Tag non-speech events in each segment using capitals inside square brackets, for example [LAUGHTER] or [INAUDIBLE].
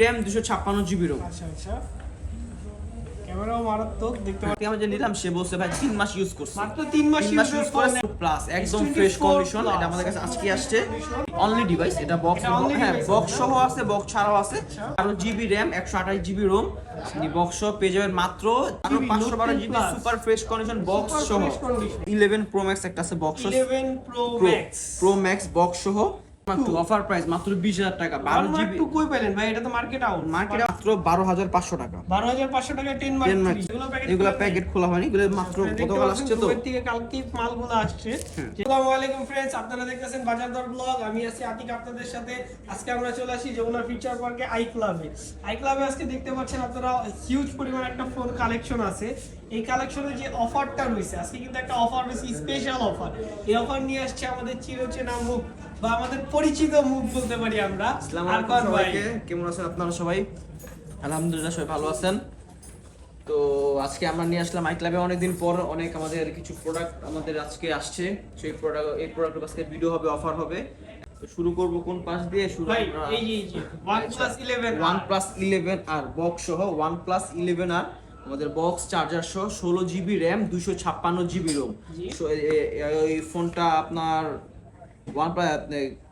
RAM দুশো ছাপ্পান্ন GB ROM আচ্ছা আচ্ছা। ক্যামেরাও মারাত্মক দেখতে পাচ্ছি আমি যে নিলাম সে বলছে ভাই তিন মাস ইউজ করছে। মাত্র তিন মাস ইউজ করে প্লাস একদম ফ্রেশ কন্ডিশন এটা আমাদের কাছে আজকে আসছে। অনলি ডিভাইস এটা বক্স হ্যাঁ বক্স সহ আছে বক্স ছাড়াও আছে। আরও জিবি র্যাম একশো আঠাশ জিবি রোম বক্স সহ পেয়ে যাবেন মাত্র আরও পাঁচশো বারো GB super fresh condition box সহ। ইলেভেন প্রো ম্যাক্স একটা আছে box eleven pro max pro max box সহ। মাত্র অফার প্রাইস মাত্র বিশ হাজার টাকা বারো জিবি একটু কই পেলেন ভাই? এটা তো মার্কেট আউট মার্কেটে মাত্র বারো হাজার পাঁচশো টাকা। বারো হাজার পাঁচশো টাকা টেন টেন মার্ক মার্ক এগুলো প্যাকেট খোলা হয়নি এগুলো মাত্র গতকাল আসছে তো। দুবাই থেকে কালকে মালগুলো আসছে। আসসালামু আলাইকুম ফ্রেন্ডস আপনারা দেখতেছেন বাজার দর ব্লগ আমি আছি আতিক আপনাদের সাথে। আজকে আমরা চলে আসি যমুনা ফিউচার পার্কে আই ক্লাবে আই ক্লাবে আজকে দেখতে পাচ্ছেন আপনারা হিউজ পরিমাণ একটা ফোন কালেকশন আছে। এই কালেকশনের যে অফারটা রয়েছে আজকে কিন্তু একটা অফার রয়েছে স্পেশাল অফার এই অফার নিয়ে আসছে আমাদের চিরচেনা মুখ। বা আমাদের পরিচিত মুখ বলতে পারি আমরা। ভাই। কেমন আছেন আপনারা সবাই? আলহামদুলিল্লাহ সবাই ভালো আছেন। তো আজকে আমরা নিয়ে আসলাম আই ক্লাবে অনেকদিন পর অনেক আমাদের কিছু প্রোডাক্ট আমাদের আজকে আসছে। সেই প্রোডাক্ট এই প্রোডাক্টের আজকে ভিডিও হবে অফার হবে। তো শুরু করব কোন পাশ দিয়ে? শুরু এই এই যে OnePlus 11 ওয়ান প্লাস ইলেভেন আর বক্স সহ ওয়ান প্লাস ইলেভেন আর আমাদের বক্স চার্জার সহ ষোলো জিবি র্যাম দুশো ছাপ্পান্ন জিবি রোম। এই ফোনটা আপনার ওয়ান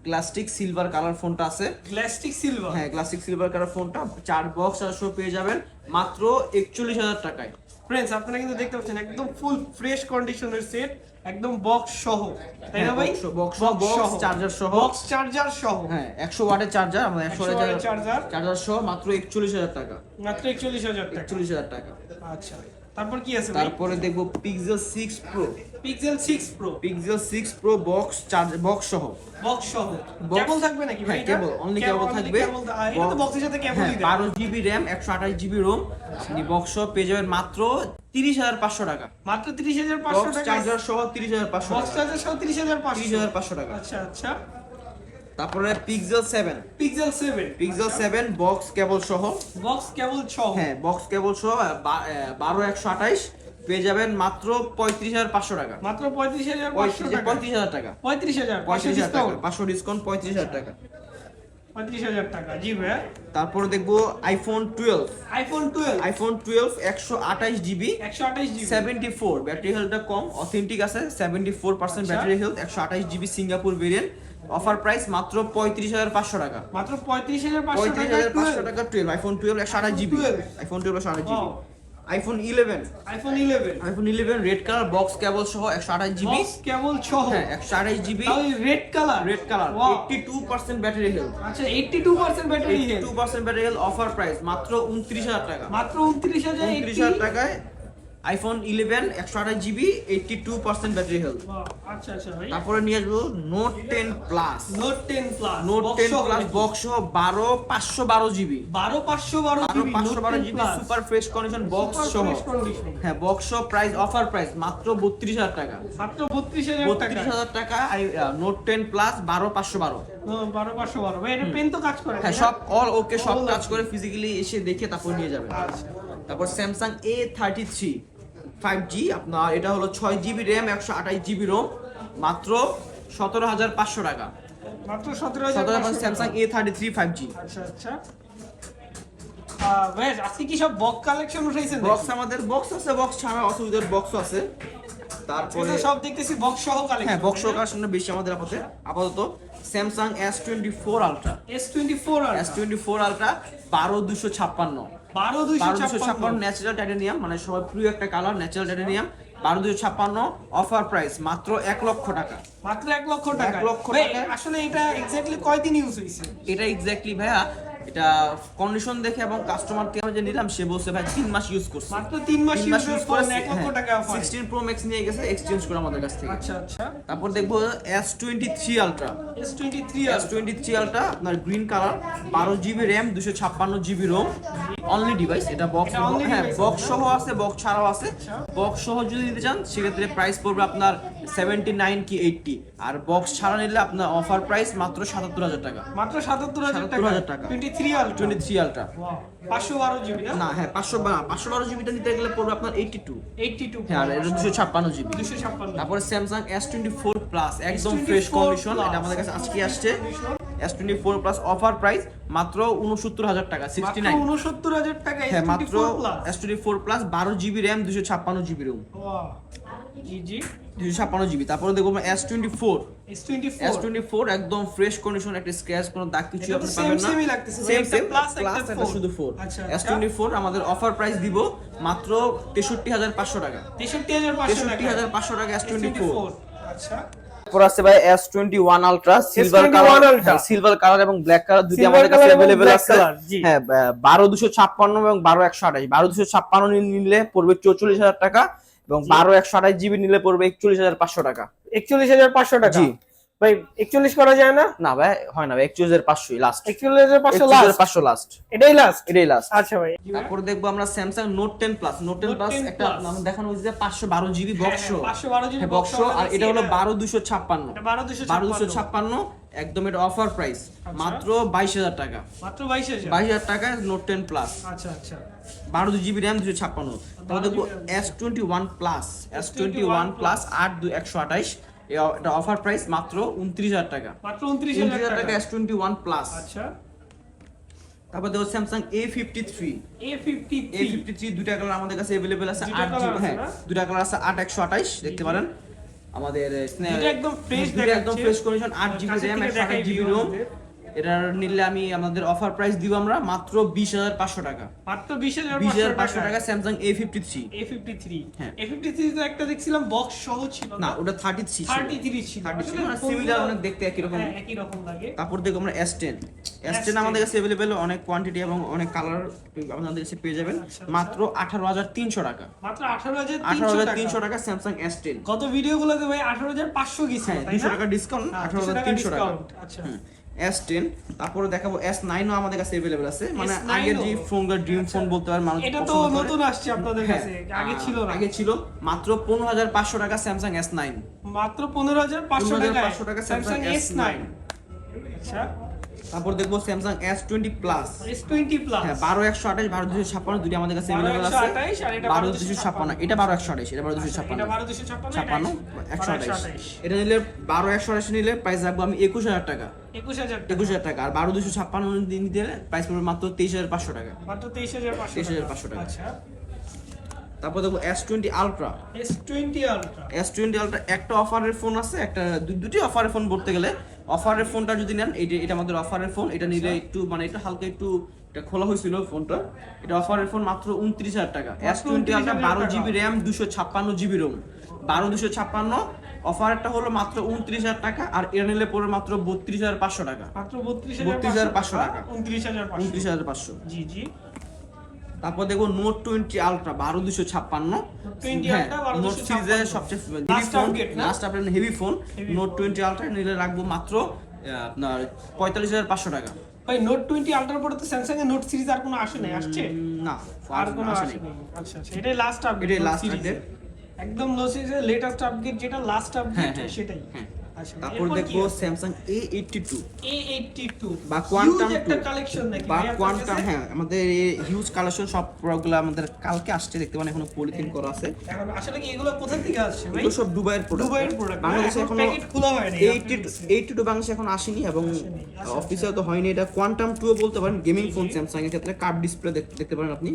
প্লাস্টিক সিলভার কালার ফোনটা আছে। প্লাস্টিক সিলভার হ্যাঁ ক্লাসিক সিলভার কালার ফোনটা চার বক্স সহ পেয়ে যাবেন মাত্র একচল্লিশ হাজার টাকায়। ফ্রেন্ডস আপনারা কিন্তু দেখতে পাচ্ছেন একদম ফুল ফ্রেশ কন্ডিশনের সেট একদম বক্স সহ। তাই না হ্যাঁ, ভাই? সহ, box, charger সহ। বক্স চার্জার সহ। হ্যাঁ একশো ওয়াটের চার্জার আমাদের একশো 100 ওয়াটের charger। চার্জার সহ মাত্র একচল্লিশ হাজার টাকা। মাত্র একচল্লিশ হাজার টাকা। একচল্লিশ হাজার টাকা। আচ্ছা। তারপর কি আছে তারপরে দেখব Pixel six pro Pixel six pro Pixel six pro box charge box সহ। বক্স সহ। কেবল থাকবে নাকি ভাই কেবল অনলি কেবল থাকবে। এটা তো বক্সের সাথে কেবলই হ্যাঁ, বারো জিবি র্যাম একশো আঠাশ জিবি রোম আপনি বক্স সহ পেয়ে যাবেন মাত্র তিরিশ হাজার পাঁচশো টাকা। মাত্র তিরিশ হাজার পাঁচশো বক্স টাকা চার্জার সহ তিরিশ হাজার পাঁচশো বক্স টাকা। চার্জার সহ তিরিশ হাজার তিরিশ পাঁচশো হাজার পাঁচশো টাকা। আচ্ছা আচ্ছা। তারপরে Pixel seven Pixel seven Pixel seven box cable সহ। বক্স কেবল সহ। হ্যাঁ বক্স কেবল সহ বা- এ, বারো একশো আঠাইশ। পেয়ে যাবেন মাত্র পঁয়ত্রিশ হাজার পাঁচশো টাকা। মাত্র পঁয়ত্রিশ হাজার পঁয়ত্রিশ হাজার টাকা। পঁয়ত্রিশ হাজার পঁয়ত্রিশ হাজার টাকা ডিসকাউন্ট পাঁচশো ডিসকাউন্ট পঁয়ত্রিশ হাজার টাকা। পঁয়ত্রিশ হাজার টাকা জি ভাইয়া। তারপরে দেখব iPhone twelve iPhone twelve iPhone twelve একশো আঠাইশ জিবি একশো আঠাশ জিবি সেভেন্টি ফোর ব্যাটারি হেলথটা কম অথেন্টিক আছে seventy four percent. Battery health একশো আঠাইশ GB Singapore variant offer price মাত্র পঁয়ত্রিশ হাজার পাঁচশো টাকা। মাত্র পঁয়ত্রিশ হাজার পঁয়ত্রিশ টাকা হাজার পাঁচশো টাকা টুয়েলভ আইফোন টুয়েলভ একশো আঠাশ জিবি। আইফোন টুয়েলভ একশো আঠাশ GB. IPhone eleven iPhone eleven iPhone eleven red colour box cable সহ একশো আঠাশ জিবি। কেবল সহ। হ্যাঁ একশো আঠাশ GB. Red colour red colour. Eighty two percent battery health আচ্ছা eighty two percent battery two percent battery health offer price মাত্র উনত্রিশ হাজার টাকা। মাত্র উনত্রিশ হাজার উনত্রিশ হাজার টাকায় আইফোন ইলেভেন একশো আঠাশ GB eighty two percent battery health আচ্ছা আচ্ছা ভাই। তারপরে নিয়ে আসব Note ten plus Note ten plus Note ten plus box বারো পাঁচশো বারো জিবি বারো পাঁচশো বারো পাঁচশো বারো GB super fresh condition box সহ হ্যাঁ বক্স প্রাইস অফার প্রাইস মাত্র বত্রিশ হাজার টাকা। মাত্র বত্রিশ হাজার টাকা। বত্রিশ হাজার টাকা নোট টেন প্লাস বারো পাঁচশো বারো। বারো পাঁচশো বারো। ভাই এটা পেন তো কাজ করে হ্যাঁ? সব অল ওকে সব কাজ. করে ফিজিক্যালি এসে দেখে তারপর নিয়ে যাবেন। আচ্ছা। তারপর Samsung A thirty three five G আপনার এটা হলো ছয় জিবি র্যাম একশো আঠাশ জিবি রোম মাত্র সতেরো হাজার পাঁচশো টাকা। মাত্র সতেরো হাজার Samsung A thirty three five G আচ্ছা আচ্ছা। আজকে কি সব বক কালেকশন উঠাইছেন বক্স আমাদের বক্স আছে বক্স ছাড়া অসুবিধার বক্স আছে। তারপরে তারপরে সব দেখতেছি বক্স সহ কালেকশন হ্যাঁ বক্স সহকার সামনে বেশি আমাদের আপাতত আপাতত Samsung S twenty four ultra S twenty four S twenty four ultra বারো দুশো ছাপ্পান্ন। বারো দুইশো ছাপ্পান্ন। ন্যাচারাল টাইটানিয়াম মানে সবার প্রিয় একটা কালার ন্যাচারাল টাইটানিয়াম বারো দুশো ছাপ্পান্ন অফার প্রাইস মাত্র এক লক্ষ টাকা। মাত্র এক লক্ষ টাকা। লক্ষ টাকা। আসলে এটা এক্স্যাক্টলি কয়দিন ইউজ হয়েছে এটা এক্স্যাক্টলি ভাইয়া এটা কন্ডিশন দেখে এবং কাস্টমার থেকে যে নিলাম সে বলছে ভাই তিন মাস ইউজ করছে। মাত্র তিন মাস ইউজ ইউজ করে করে এক লক্ষ টাকা অফার সিক্সটিন প্রো ম্যাক্স নিয়ে গেছে এক্সচেঞ্জ করে আমাদের কাছ থেকে। আচ্ছা আচ্ছা। তারপর দেখব S twenty three ultra S twenty three S twenty three ultra আপনার গ্রিন কালার বারো জিবি র্যাম দুশো ছাপ্পান্ন জিবি রোম অনলি ডিভাইস এটা বক্স হ্যাঁ বক্স সহ আছে বক্স ছাড়াও আছে। আচ্ছা। বক্স সহ যদি নিতে চান সেক্ষেত্রে প্রাইস পড়বে আপনার সেভেন্টি নাইন কি এইটটি আর বক্স ছাড়া নিলে আপনার অফার প্রাইস মাত্র সাতাত্তর হাজার টাকা। মাত্র সাতাত্তর হাজার টাকা। টোয়েন্টি থ্রি আর টোয়েন্টি থ্রি আলট্রা পাঁচশো বারো জিবি না? হ্যাঁ পাঁচশো পাঁচশো বারো জিবিটা নিতে গেলে পড়বে আপনার এইটটি টু এইটটি টু হ্যাঁ আর এটা দুশো ছাপ্পান্ন জিবি দুশো ছাপ্পান্ন। তারপরে Samsung S twenty four plus একদম ফ্রেশ কন্ডিশন এটা আমাদের কাছে আজকে আসছে। S twenty four plus offer price মাত্র উনসত্তর হাজার টাকা সিক্সটি নাইন 69000 টাকা হ্যাঁ মাত্র এস টোয়েন্টি ফোর প্লাস বারো জিবি র্যাম দুশো ছাপ্পান্ন জিবি রোম দুশো ছাপ্পান্ন জিবি তারপরে দেখব S twenty four S twenty four একদম ফ্রেশ কন্ডিশন একটা স্ক্র্যাচ কোনো দাগ কিছু আপনি পাবেন না। same ই লাগতেছে ভাই, সেম সেম প্লাস একটা একটা শুধু ফোর এস। টোয়েন্টি ফোর আমাদের অফার প্রাইস দিব মাত্র তেষট্টি হাজার পাঁচশো টাকা। তেষট্টি হাজার পাঁচশো টাকা। এস টোয়েন্টি ফোর আচ্ছা। তারপর আছে ভাই S twenty one ultra silver colour silver colour এবং ব্ল্যাক কালার দুটি আমাদের কাছে black আছে। হ্যাঁ বারো দুশো ছাপ্পান্ন এবং বারো একশো আঠাশ। বারো দুশো ছাপ্পান্ন নিলে পড়বে চৌচল্লিশ হাজার টাকা এবং বারো একশো আঠাশ জিবি নিলে পড়বে একচল্লিশ হাজার পাঁচশো টাকা। 41500 টাকা। জি। ভাই 41 করা যায় না? না ভাই হয় না ভাই একচল্লিশ হাজার পাঁচশোই লাস্ট 41500 লাস্ট পাঁচশো লাস্ট এটাই লাস্ট এটাই লাস্ট আচ্ছা ভাই। তারপর দেখব আমরা ten plus Note ten Note plus 10 একটা Plus। দেখানো হয়েছে পাঁচশো বারো জিবি হ্যাঁ, বক্স হ্যাঁ, 512 জিবি বক্স আর এটা হলো বারো দুশো ছাপ্পান্ন। এটা 12256 বারো দুশো ছাপ্পান্ন একদম এটা অফার প্রাইস মাত্র বাইশ হাজার টাকা। মাত্র 22000 বাইশ হাজার টাকা নোট টেন প্লাস আচ্ছা আচ্ছা। বারো দু জিবি র্যাম দুশো ছাপ্পান্ন। তারপর দেখব S twenty one plus S twenty one plus আট দুই একশো আঠাইশ এটা অফার প্রাইস মাত্র উনত্রিশ হাজার টাকা। মাত্র উনত্রিশ হাজার টাকা। এস টোয়েন্টি ওয়ান প্লাস আচ্ছা। তারপর দেখো Samsung A fifty three A53 A fifty three দুইটা কালার আমাদের কাছে অ্যাভেলেবেল আছে আট জি জিবি। হ্যাঁ দুটা কালার আছে আট একশো আঠাইশ দেখতে পারেন। আমাদের একদম ফ্রেশ একদম ফ্রেশ কন্ডিশন আট জিবি র্যাম একশো আঠাশ জিবি রোম। এটার নিলে আমি আমাদের অফার প্রাইস দিব আমরা মাত্র বিশ হাজার পাঁচশো টাকা। মাত্র 20500 বিশ হাজার পাঁচশো টাকা Samsung A fifty three A53 হ্যাঁ। A53 তো একটা দেখছিলাম বক্স সহ ছিল না ওটা থার্টি থ্রি 33 ছিল। থার্টি থ্রি মানে সিমিলার অনেক দেখতে একই রকম। হ্যাঁ একই রকম লাগে। তারপর দেখো আমরা এস টেন এস টেন আমাদের কাছে অ্যাভেলেবেল অনেক কোয়ান্টিটি এবং অনেক কালার আপনাদের কাছে পেয়ে যাবেন। আচ্ছা, মাত্র আঠারো হাজার তিনশো টাকা। মাত্র আঠারো 18300 হাজার তিনশো টাকা স্যামসাং এস টেন গত ভিডিওগুলোতে ভাই 18500 গেছিল হ্যাঁ তাই দুশো না? টাকা ডিসকাউন্ট হ্যাঁ, আঠারো হাজার তিনশো টাকা আচ্ছা। এস টেন তারপরে দেখাবো এস নাইনও আমাদের কাছে অ্যাভেলেবেল আছে। মানে আগে যে ফোনটা ফোনগুলো ড্রিম ফোন বলতে পারেন মানুষ এটা তো নতুন আসছে আপনাদের হ্যাঁ, কাছে আগে ছিল না। আগে ছিল মাত্র পনেরো হাজার পাঁচশো টাকা স্যামসাং এস নাইন মাত্র 15500 টাকা 15,500 টাকা স্যামসাং Samsung S9 আচ্ছা। তারপর দেখব Samsung S twenty plus S20 plus হ্যাঁ বারো একশো আঠাশ বারো দুশো ছাপ্পান্ন দুটি আমাদের কাছে 12 আছে। 128 আর এটা বারো দুশো ছাপ্পান্ন। এটা বারো একশো আঠাশ এটা বারো দুশো ছাপ্পান্ন। এটা 12256 ছাপ্পান্ন একশো আঠাশ। এটা নিলে বারো একশো আঠাশ নিলে প্রাইস রাখব আমি একুশ হাজার টাকা। একুশ হাজার টাকা। আর বারো দুশো ছাপ্পান্ন নিতে প্রাইস পড়বে মাত্র তেইশ হাজার পাঁচশো টাকা। মাত্র 23500 23,500 টাকা। আচ্ছা। তারপর দেখব S twenty ultra S20 ultra S twenty ultra একটা অফারের ফোন আছে একটা দুটি অফারের ফোন বলতে গেলে। অফারের ফোনটা যদি নেন এটা এটা আমাদের অফারের ফোন এটা নিলে একটু মানে একটু হালকা একটু এটা খোলা হয়েছিল ফোনটা। এটা অফারের ফোন মাত্র উনত্রিশ হাজার টাকা। এস টোয়েন্টি আলট্রা 29,000 বারো। জিবি র্যাম দুশো ছাপ্পান্ন জিবি রোম। বারো দুশো ছাপ্পান্ন। অফারটা হলো মাত্র উনত্রিশ হাজার টাকা আর এটা নিলে পড়বে মাত্র বত্রিশ হাজার পাঁচশো টাকা। মাত্র 32500 32,500 টাকা। 29500 উনত্রিশ হাজার পাঁচশো। জি জি। তারপর দেখব নোট টোয়েন্টি আলট্রা বারো দুশো ছাপ্পান্ন। 20 হ্যাঁ Ultra 1256 নোট সিরিজের সবচেয়ে heavy phone last update heavy phone Note twenty ultra নিলে রাখব মাত্র আপনার পঁয়তাল্লিশ হাজার পাঁচশো টাকা। ভাই নোট 20 আলট্রার পরে তো স্যামসাং এর নোট সিরিজ আর কোনো আসে নাই আসছে? না আর কোনো আসে নাই। আচ্ছা আচ্ছা এটাই লাস্ট আপডেট এটাই last update। একদম লো সিরিজের লেটেস্ট আপডেট যেটা লাস্ট হ্যাঁ, আপডেট হ্যাঁ, সেটাই। হ্যাঁ। তারপর দেখব? স্যামসাং এ এইটটি টু বা কোয়ান্টাম বা কোয়ান্টাম হ্যাঁ আমাদের হিউজ কালেকশন সব প্রোডাক্টগুলো আমাদের কালকে আসছে দেখতে পারেন এখনও পলিথিন করা আছে। আসলে কি এগুলো কোথা থেকে আসছে ভাই? এগুলো সব দুবাইয়ের প্রোডাক্ট দুবাইয়ের প্রোডাক্ট বাংলাদেশে এখনও খোলা হয়নি এইটটি টু বাংলাদেশে এখন আসেনি এবং অফিসে তো হয়নি। এটা কোয়ান্টাম টু বলতে পারেন গেমিং ফোন স্যামসাং এর ক্ষেত্রে কার্ভ ডিসপ্লে দেখতে পারেন আপনি।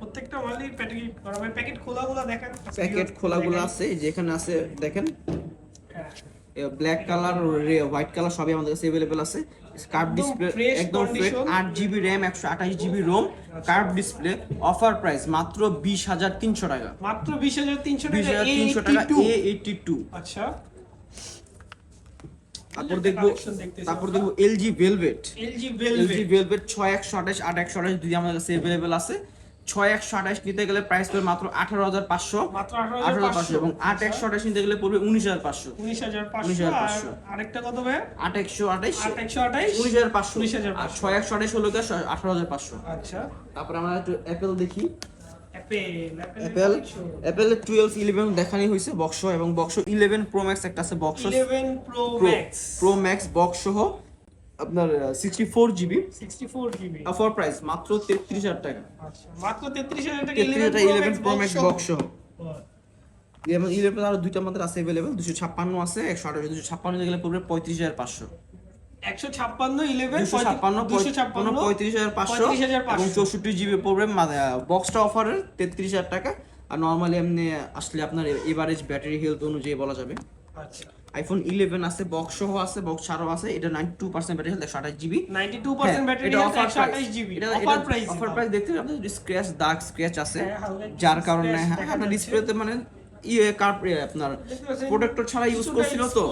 প্রত্যেকটা প্যাকেট করা প্যাকেট খোলা খোলা দেখেন। প্যাকেট খোলাগুলো আছে যেখানে আছে দেখেন। হ্যাঁ। ব্ল্যাক কালার হোয়াইট কালার সবই আমাদের কাছে অ্যাভেলেবেল আছে। কার্ভ ডিসপ্লে একদম ফ্রেশ condition। আট জিবি র্যাম একশো আঠাশ GB ROM curve display offer price মাত্র বিশ হাজার তিনশো টাকা। মাত্র 20300 বিশ টাকা হাজার তিনশো টাকা A82 এ এইটটি টু আচ্ছা। তারপর দেখব তারপর। দেখব এলজি ভেলভেট এলজি ভেলভেট ছয় একশো আঠাশ আট একশো আঠাশ দুই আমাদের কাছে অ্যাভেলেবেল আছে। ছয় একশো আঠাশ নিতে গেলে প্রাইস পড়বে মাত্র আঠারো হাজার পাঁচশো আঠারো পাঁচশো। এবং আট একশো আঠাশ নিতে গেলে পড়বে উনিশ হাজার পাঁচশো। 19500 আর 19,500 আরেকটা কত ভাই? আট একশো আঠাশ 8128 উনিশ হাজার পাঁচশো। 19,500 আর ছয় একশো আঠাশ হলো আঠারো হাজার পাঁচশো। আচ্ছা। তারপর আমরা একটু অ্যাপেল দেখি। অ্যাপেল অ্যাপেল টুয়েলভ ইলেভেন দেখানি হয়েছে বক্স এবং বক্স ইলেভেন প্রো ম্যাক্স একটা আছে box 11 pro pro max pro max box সহ। আপনার sixty four GB 64 GB offer price মাত্র তেত্রিশ হাজার টাকা। আচ্ছা মাত্র 33000 টাকা তেত্রিশ হাজার eleven pro max box eleven eleven আরও দুইটা আমাদের আছে অ্যাভেলেবেল দুশো ছাপ্পান্ন আছে একশো আঠাশ দুশো ছাপ্পান্ন গেলে পড়বে পঁয়ত্রিশ হাজার পাঁচশো। একশো ছাপ্পান্ন ইলেভেন দুশো ছাপ্পান্ন দুশো ছাপ্পান্ন পঁয়ত্রিশ হাজার পাঁচশো। এবং চৌষট্টি জিবি পড়বে বক্সটা অফারের তেত্রিশ হাজার টাকা। আর নর্মালি এমনি আসলে আপনার এভারেজ ব্যাটারি হেলথ অনুযায়ী বলা যাবে। আচ্ছা। আইফোন ইলেভেন আছে বক্স সহ আছে বক্স ছাড়াও আছে এটা ninety two percent battery health একশো আঠাশ GB ninety two percent battery একশো আঠাশ GB offer price offer price দেখতে পাবেন স্ক্র্যাচ ডার্ক স্ক্র্যাচ আছে যার কারণে হ্যাঁ আপনার। ডিসপ্লেতে মানে ইয়ে কার আপনার প্রোটেক্টর ছাড়া ইউজ করছিল তো।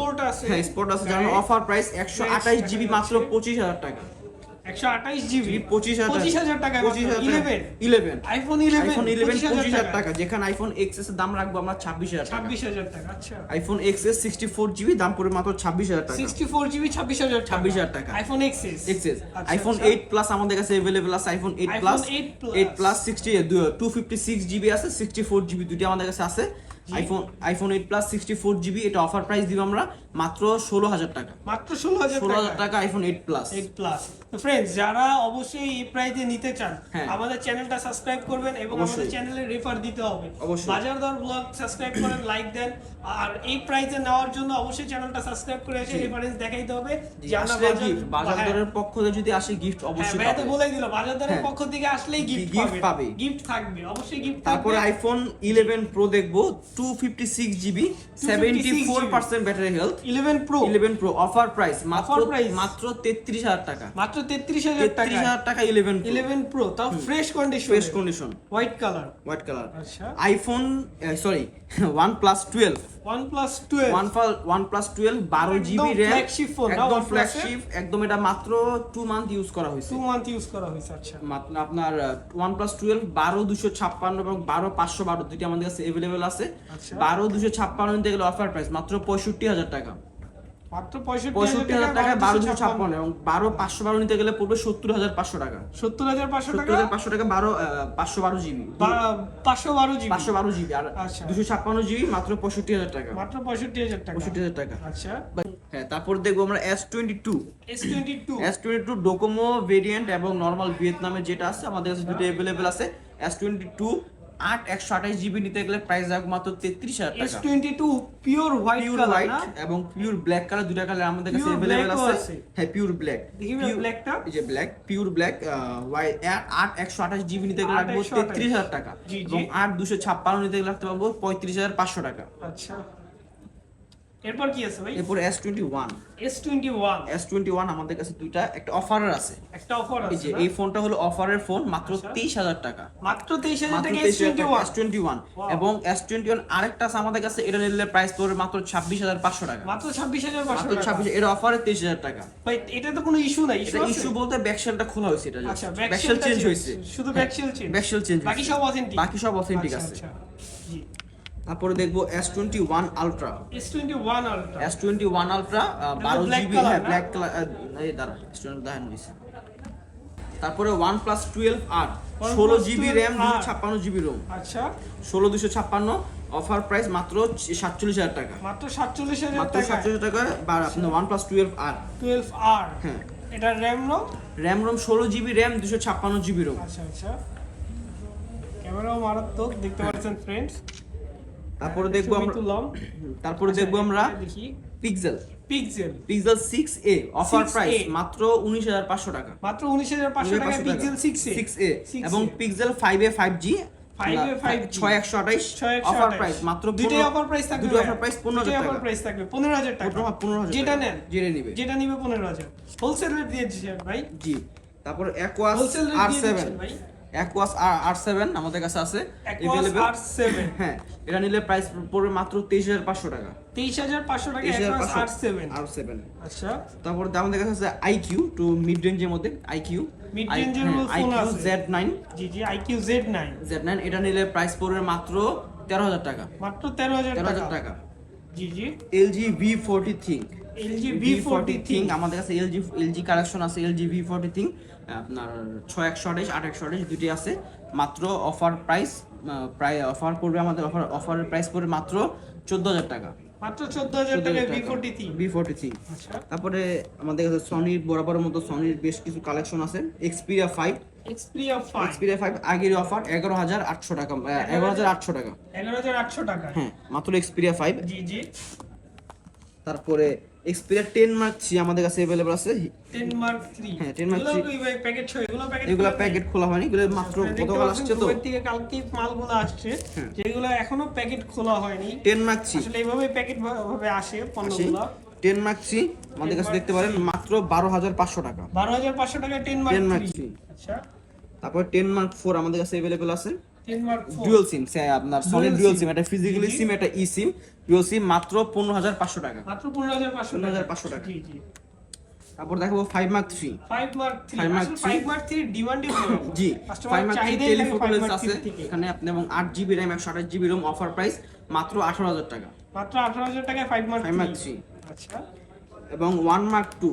হ্যাঁ স্পট আছে যার অফার প্রাইস একশো আঠাশ জিবি মাত্র পঁচিশ হাজার টাকা। যেখানে আইফোন এক্সএস এর দাম রাখব আমরা ছাব্বিশ হাজার ছাব্বিশ হাজার টাকা আচ্ছা। IPhone XS sixty four GB দাম পড়বে মাত্র ছাব্বিশ হাজার টাকা। সিক্সটি ফোর জিবি ছাব্বিশ হাজার 26,000 টাকা। আইফোন এক্সএস এক্সএস আচ্ছা, আইফোন আচ্ছা। এইট প্লাস আমাদের কাছে অ্যাভেলেবেল আছে। IPhone eight plus eight plus sixty two fifty six GB আছে সিক্সটি ফোর জিবি দুটি আমাদের কাছে আছে। IPhone iPhone eight plus sixty four GB এটা অফার প্রাইস দিব আমরা মাত্র ষোলো হাজার টাকা মাত্র ষোলো হাজার ষোলো হাজার টাকা iPhone eight plus eight plus friends যারা অবশ্যই এই প্রাইজে নিতে চান হ্যাঁ। আমাদের চ্যানেলটা সাবস্ক্রাইব করবেন এবং। আমাদের চ্যানেলে রেফার দিতে হবে অবশ্যই। বাজার দর ব্লগ সাবস্ক্রাইব করেন লাইক দেন আর এই প্রাইজে নেওয়ার জন্য অবশ্যই চ্যানেলটা সাবস্ক্রাইব করে এসে রেফারেন্স দেখাইতে হবে জি, যে আমরা আসলে বাজার- বাজার হ্যাঁ, দরের পক্ষ থেকে যদি আসে গিফট হ্যাঁ, অবশ্যই ভাইয়া তো পাবে। বলেই দিল বাজার দরের। পক্ষ থেকে আসলেই গিফট পাবে পাবে। গিফট থাকবে অবশ্যই গিফট তারপরে আইফোন ইলেভেন প্রো দেখব two fifty six GB seventy four percent battery health 11 pro eleven pro offer price মাত্র মাত্র তেত্রিশ হাজার টাকা। মাত্র 33000 টাকা। হাজার টাকা ইলেভেন 11 প্রো তাও fresh condition fresh condition white colour white colour আচ্ছা। IPhone sorry OnePlus OnePlus 12 one OnePlus একদম জিবি র্যাম flagship phone, একদম ফ্ল্যাগশিপ একদম এটা মাত্র মান্থ ইউজ করা হয়েছে। 2 মান্থ ইউজ করা হয়েছে আচ্ছা। মাত্র আপনার ওয়ান প্লাস টুয়েলভ বারো দুশো ছাপ্পান্ন এবং বারো পাঁচশো বারো দুটি আমাদের কাছে আছে। বারো দুশো ছাপ্পান্ন নিতে গেলে অফার প্রাইস মাত্র পঁয়ষট্টি হাজার টাকা। মাত্র পঁয়ষট্টি হাজার টাকা বারো দুশো ছাপ্পান্ন। এবং বারো পাঁচশো বারো নিতে গেলে পড়বে সত্তর হাজার পাঁচশো টাকা। সত্তর হাজার পাঁচশো টাকা? বারো পাঁচশো বারো জিবি। বা- 512 জিবি। পাঁচশো বারো জিবি আর আচ্ছা। দুশো ছাপ্পান্ন জিবি মাত্র পঁয়ষট্টি হাজার টাকা। মাত্র 65000 টাকা। পঁয়ষট্টি হাজার টাকা। আচ্ছা। হ্যাঁ তারপর দেখব আমরা S twenty two S22 S twenty two Docomo variant এবং নর্মাল ভিয়েতনামের যেটা আছে আমাদের কাছে দুটো অ্যাভেলেবেল আছে। এস টোয়েন্টি টু আট একশো আঠাশ জিবি নিতে গেলে প্রাইস রাখব মাত্র তেত্রিশ হাজার টাকা। S22 pure white pure white এবং পিওর ব্ল্যাক কালার দুটা কালার আমাদের কাছে অ্যাভেলেবেল আছে। হ্যাঁ পিওর ব্ল্যাক ব্ল্যাকটা এই যে ব্ল্যাক পিওর ব্ল্যাক হোয়াইট আট একশো আঠাশ জিবি নিতে গেলে আঠাশ। তেত্রিশ হাজার টাকা। এবং আট দুশো ছাপ্পান্ন নিতে গেলে লাগতে পারব পঁয়ত্রিশ হাজার পাঁচশো টাকা। আচ্ছা। এরপর কি আছে ভাই? এরপর S twenty one S21 S twenty আমাদের কাছে দুইটা একটা অফারের আছে। একটা অফার এই আছে যে এই ফোনটা হলো অফারের ফোন মাত্র আচ্ছা। তেইশ হাজার টাকা। মাত্র 23000 মাত্র টাকা তেইশ হাজার টাকা S21 S twenty one Wow. এবং এস টোয়েন্টি ওয়ান আরেকটা আছে আমাদের কাছে এটা নিলে প্রাইস পড়বে মাত্র ছাব্বিশ হাজার পাঁচশো টাকা। মাত্র 26500 মাত্র টাকা। ছাব্বিশ এটা অফারে তেইশ হাজার টাকা। ভাই এটা তো কোনো ইস্যু নাই ইস্যু ইস্যু বলতে ব্যাকশেলটা খোলা হয়েছে এটা আচ্ছা ব্যাকশেল চেঞ্জ হয়েছে। শুধু ব্যাকশেল চেঞ্জ ব্যাকশেল চেঞ্জ বাকি সব অথেন্টিক বাকি সব অথেন্টিক আছে। জি। তারপরে দেখব S twenty one ultra S21 ultra S twenty one ultra বারো জিবি হ্যাঁ ব্ল্যাক কালার এই দাঁড়া স্টুডেন্ট দেখানো হয়েছে তারপরে ওয়ান প্লাস টুয়েলভ আর ষোলো জিবি র্যাম দুশো ছাপ্পান্ন জিবি রোম আচ্ছা। ষোলো দুশো ছাপ্পান্ন অফার প্রাইস মাত্র সাতচল্লিশ হাজার টাকা। মাত্র 47000 মাত্র সাতচল্লিশ টাকা বা আপনার ওয়ান প্লাস টুয়েলভ আর 12R হ্যাঁ। এটা র্যাম রোম র্যাম রোম ষোলো জিবি র্যাম দুশো ছাপ্পান্ন জিবি রোম আচ্ছা আচ্ছা। ক্যামেরাও মারাত্মক দেখতে পাচ্ছেন ফ্রেন্ডস তারপরে দেখব আমরা [CLEARS THROAT] তারপরে দেখব আমরা Pixel Pixel Pixel six A offer price মাত্র উনিশ হাজার পাঁচশো টাকা। মাত্র 19500 টাকা পিক্সেল 6 সিক্স এ এবং Pixel five A five G 5A 5G ছয় একশো আঠাইশ অফার প্রাইস মাত্র অফার প্রাইস থাকবে দুটো অফার প্রাইস পনেরো হাজার অফার টাকা। প্রাইস থাকবে 15000 টাকা। পনেরো পনেরো হাজার যেটা নেন। যেটা নিবে। যেটা নিবে 15000 হোলসেল রেট দিয়ে ভাই। জি। তারপর অ্যাকোয়াস হোলসেল রেট আর দিয়ে সেভেন ভাই। অ্যাকোয়াস আর সেভেন আমাদের কাছে আছে available। R7 হ্যাঁ এটা নিলে প্রাইস পড়বে মাত্র তেইশ হাজার পাঁচশো টাকা। তেইশ হাজার পাঁচশো R7 আর সেভেন আচ্ছা। তারপর আমাদের কাছে আছে আইকিউ টু মিড রেঞ্জের মধ্যে আইকিউ range এর iQOO Z nine G G IQ Z9 Z nine এটা নিলে প্রাইস পড়বে মাত্র তেরো হাজার টাকা। মাত্র 13000 তেরো হাজার টাকা। টাকা। জি জি। LG V forty ThinQ LG V V40 forty Think আমাদের কাছে এলজি এলজি কালেকশন আছে এলজি ভি ফোরটি থিঙ্ক আপনার ছয় একশো আঠাশ আট একশো আঠাশ দুটি আছে। মাত্র অফার প্রাইস প্রায় অফার করবে আমাদের অফার অফারের প্রাইস পড়বে মাত্র চোদ্দ হাজার টাকা। মাত্র 14000 টাকা। V40 ভি ফোরটি থিঙ্ক আচ্ছা। তারপরে আমাদের কাছে সনির বরাবরের মতো সনির বেশ কিছু কালেকশন আছে। Xperia five Xperia 5 Xperia five আগের অফার এগারো হাজার আটশো টাকা এগারো হাজার আটশো টাকা। 11800 টাকা। হ্যাঁ মাত্র এক্সপিরিয়া ফাইভ জি জি। তারপরে এক্সপিরিয়া টেন মার্ক থ্রি আমাদের কাছে অ্যাভেলেবল আছে। 10 মার্ক 3 হ্যাঁ, 10 Mark এগুলো ভাই প্যাকেট এগুলো প্যাকেট এগুলো প্যাকেট খোলা হয়নি এগুলো মাত্র গতকাল আসছে তো। থেকে কালকে মালগুলো আসছে যেগুলো এখনও প্যাকেট খোলা হয়নি। টেন মার্ক থ্রি আসলে এইভাবে প্যাকেট ভাবে আসে পণ্যগুলো। টেন মার্ক থ্রি আমাদের কাছে দেখতে পারেন মাত্র বারো হাজার পাঁচশো টাকা। বারো হাজার পাঁচশো টাকা ten ten Mark Mark three আচ্ছা। তারপর টেন মার্ক ফোর আমাদের কাছে অ্যাভেলেবল আছে। টেন মার্ক ডুয়াল সিম আপনার সলিড ডুয়াল সিম এটা ফিজিক্যালি। সিম এটা ই সিম ডুয়াল সিম মাত্র পনেরো হাজার পাঁচশো টাকা। মাত্র পনেরো হাজার পাঁচশো 15,500 টাকা। জি জি। তারপর দেখাবো five Mark three five Mark three. Five Mark three ডিমান্ডে জি ফাইভ মার্ক থ্রি চাহিদাই আছে। এখানে আপনি এবং আট জিবি র্যাম একশো আঠাশ জিবি রোম অফার প্রাইস মাত্র আঠারো হাজার টাকা। মাত্র আঠারো হাজার টাকায় five Mark five Mark three আচ্ছা। এবং one Mark two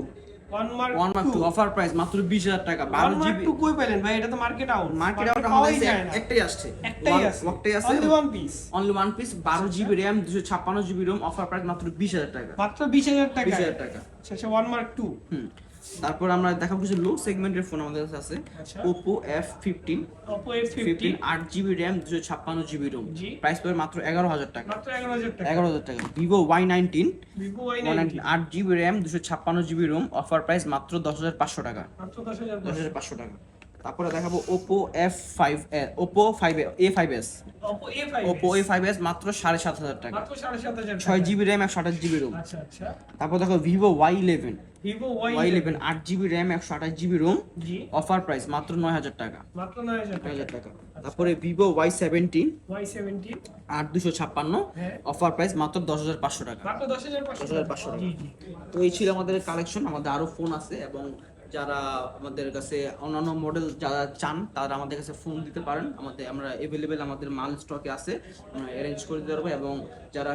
offer price মাত্র বিশ হাজার টাকা বারো জিবি কই পেলেন ভাই? এটা তো মার্কেট আউট মার্কেট আউট আমাদের একটাই আসছে। একটাই আছে একটাই আছে only one piece only one piece বারো জিবি র্যাম দুশো ছাপ্পান্ন জিবি রোম অফার প্রাইস মাত্র বিশ হাজার টাকা। মাত্র বিশ হাজার টাকা বিশ হাজার টাকা। আচ্ছা আচ্ছা ওয়ান মার্ক টু হুম। তারপর আমরা দেখাবো কিছু লো সেগমেন্টের ফোন আমাদের কাছে আছে। Oppo F fifteen Oppo F fifty fifteen আট জিবি র্যাম দুশো ছাপ্পান্ন জিবি রোম প্রাইস পড়বে মাত্র এগারো হাজার টাকা। মাত্র এগারো হাজার টাকা। ভিভো ওয়াই নাইনটিন আট জিবি র্যাম দুশো ছাপ্পান্ন জিবি রোম অফার প্রাইস মাত্র দশ হাজার পাঁচশো টাকা। দশ হাজার পাঁচশো টাকা। তারপরে দেখাবো Oppo F five Oppo five A five S Oppo A five S মাত্র সাড়ে সাত হাজার টাকা। ছয় জিবি র্যাম একশো আঠাশ জিবি রোম আচ্ছা আচ্ছা। তারপর দেখো Vivo Y eleven Y eleven আট জিবি র্যাম একশো আঠাশ জিবি রোম অফার প্রাইস মাত্র নয় হাজার টাকা। মাত্র নয় হাজার টাকা। তারপরে Vivo Y seventeen Y seventy আট দুশো ছাপ্পান্ন। হ্যাঁ। অফার প্রাইস মাত্র দশ হাজার পাঁচশো টাকা। দশ হাজার পাঁচশো টাকা। তো এই ছিল আমাদের কালেকশন আমাদের আরও ফোন আছে এবং যারা আমাদের কাছে অন্যান্য মডেল যারা চান, তারা আমাদের কাছে ফোন দিতে পারেন। আমাদের, আমরা এভেলেবেল আমাদের মাল স্টকে আছে অ্যারেঞ্জ করে দিতে পারব এবং যারা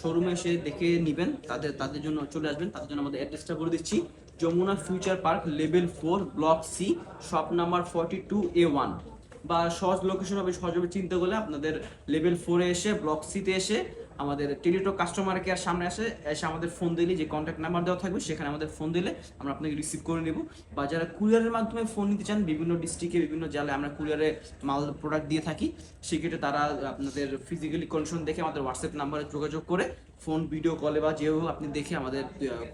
শোরুমে এসে দেখে নেবেন, তাদের তাদের জন্য চলে আসবেন। তাদের জন্য আমাদের অ্যাড্রেসটা বলে দিচ্ছি। Jamuna Future Park level four block C shop number forty two A one বা সহজ লোকেশন হবে সহজভাবে চিন্তা করলে আপনাদের লেভেল ফোরে এসে ব্লক সিতে এসে আমাদের টেলিটক কাস্টমার কেয়ার সামনে আসে, এসে আমাদের ফোন দিলে যে কন্ট্যাক্ট নাম্বার দেওয়া থাকবে, সেখানে আমাদের ফোন দিলে আমরা আপনাকে রিসিভ করে নেব। বা যারা কুরিয়ারের মাধ্যমে ফোন নিতে চান, বিভিন্ন ডিস্ট্রিক্টে বিভিন্ন জেলায় আমরা কুরিয়ারে মাল প্রোডাক্ট দিয়ে থাকি, সেক্ষেত্রে তারা আপনাদের ফিজিক্যালি কন্ডিশন দেখে আমাদের হোয়াটসঅ্যাপ নাম্বারে যোগাযোগ করে ফোন ভিডিও কলে বা যেভাবে আপনি দেখে আমাদের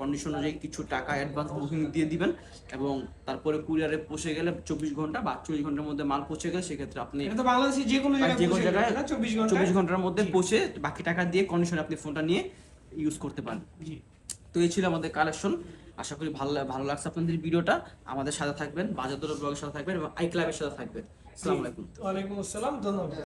কন্ডিশন অনুযায়ী কিছু টাকা অ্যাডভান্স বুকিং দিয়ে দিবেন এবং তারপরে কুরিয়ারে পৌঁছে গেলে চব্বিশ ঘণ্টা বা চল্লিশ ঘণ্টার মধ্যে মাল পৌঁছে গেলে সেক্ষেত্রে আপনি বাংলাদেশের যে কোনো যে কোনো জায়গায় চব্বিশ ঘণ্টার মধ্যে পৌঁছে বাকি টাকা দিয়ে কন্ডিশনে আপনি ফোনটা নিয়ে ইউজ করতে পারেন। তো এই ছিল আমাদের কালেকশন আশা করি ভালো ভালো লাগছে আপনাদের ভিডিওটা। আমাদের সাথে থাকবেন বাজার দর ব্লগের সাথে থাকবেন এবং আই ক্লাবের সাথে থাকবেন। আসসালামু আলাইকুম। ওয়ালাইকুম আসসালাম ধন্যবাদ।